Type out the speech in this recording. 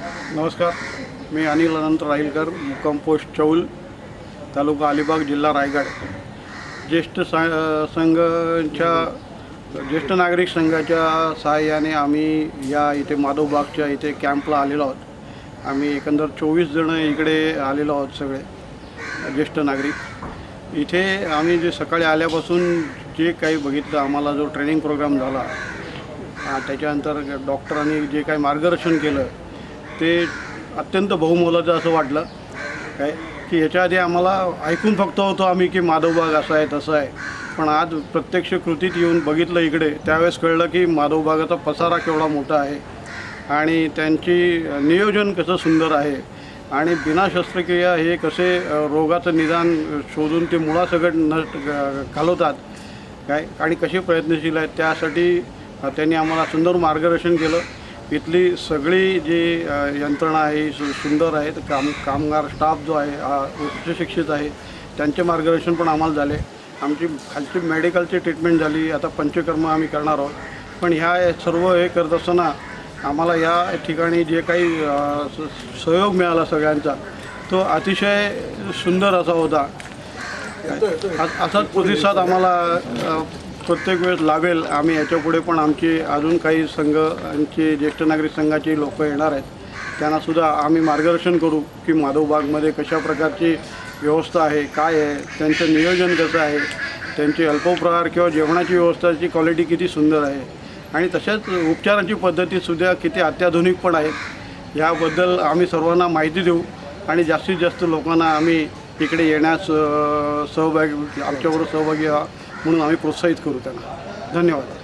नमस्कार. मी अनिल अनंत राहीलकर मुक्काम पोस्ट चौल तालुका अलिबाग जिल्हा रायगड. ज्येष्ठ सा संघाच्या ज्येष्ठ नागरिक संघाच्या सहाय्याने आम्ही या इथे माधवबागच्या इथे कॅम्पला आलेलो आहोत. आम्ही एकंदर चोवीस जणं इकडे आलेलो आहोत सगळे ज्येष्ठ नागरिक. इथे आम्ही जे सकाळी आल्यापासून जे काही बघितलं आम्हाला जो ट्रेनिंग प्रोग्राम झाला त्याच्यानंतर डॉक्टरांनी जे काही मार्गदर्शन केलं ते अत्यंत बहुमोलाचं असं वाटलं. काय? की ह्याच्या आधी आम्हाला ऐकून फक्त होतो आम्ही की माधवबाग असा आहे तसं आहे. पण आज प्रत्यक्ष कृतीत येऊन बघितलं इकडे त्यावेळेस कळलं की माधवबागाचा पसारा केवढा मोठा आहे. आणि त्यांची नियोजन कसं सुंदर आहे. आणि बिना शस्त्रक्रिया हे कसे रोगाचं निदान शोधून ते मुळासकट नष्ट घालवतात काय? आणि कसे प्रयत्नशील आहेत त्यासाठी त्यांनी आम्हाला सुंदर मार्गदर्शन केलं. इथली सगळी जी यंत्रणा आहे सु सुंदर आहे तर काम कामगार स्टाफ जो आहे हा उच्च शिक्षित आहे त्यांचे मार्गदर्शन पण आम्हाला झाले. आमची खालची मेडिकलची ट्रीटमेंट झाली आता पंचकर्म आम्ही करणार आहोत. पण ह्या सर्व हे करत असताना आम्हाला या ठिकाणी जे काही सहयोग मिळाला सगळ्यांचा तो अतिशय सुंदर असा होता. असाच प्रतिसाद आम्हाला प्रत्येक वेळेस लाभेल आम्ही याच्यापुढे पण आमची अजून काही संघ आमचे ज्येष्ठ नागरिक संघाची लोक येणार आहेत. त्यांनासुद्धा आम्ही मार्गदर्शन करू की माधवबागमध्ये कशा प्रकारची व्यवस्था आहे काय आहे त्यांचं नियोजन कसं आहे त्यांची अल्पप्रहार किंवा जेवणाची व्यवस्थाची क्वालिटी किती सुंदर आहे आणि तशाच उपचारांची पद्धतीसुद्धा किती अत्याधुनिक पण आहेत याबद्दल आम्ही सर्वांना माहिती देऊ आणि जास्तीत जास्त लोकांना आम्ही इकडे येण्यास सहभागी आमच्याबरोबर सहभागी व्हा. म्हणून आम्ही प्रोत्साहित करू त्यांना. धन्यवाद.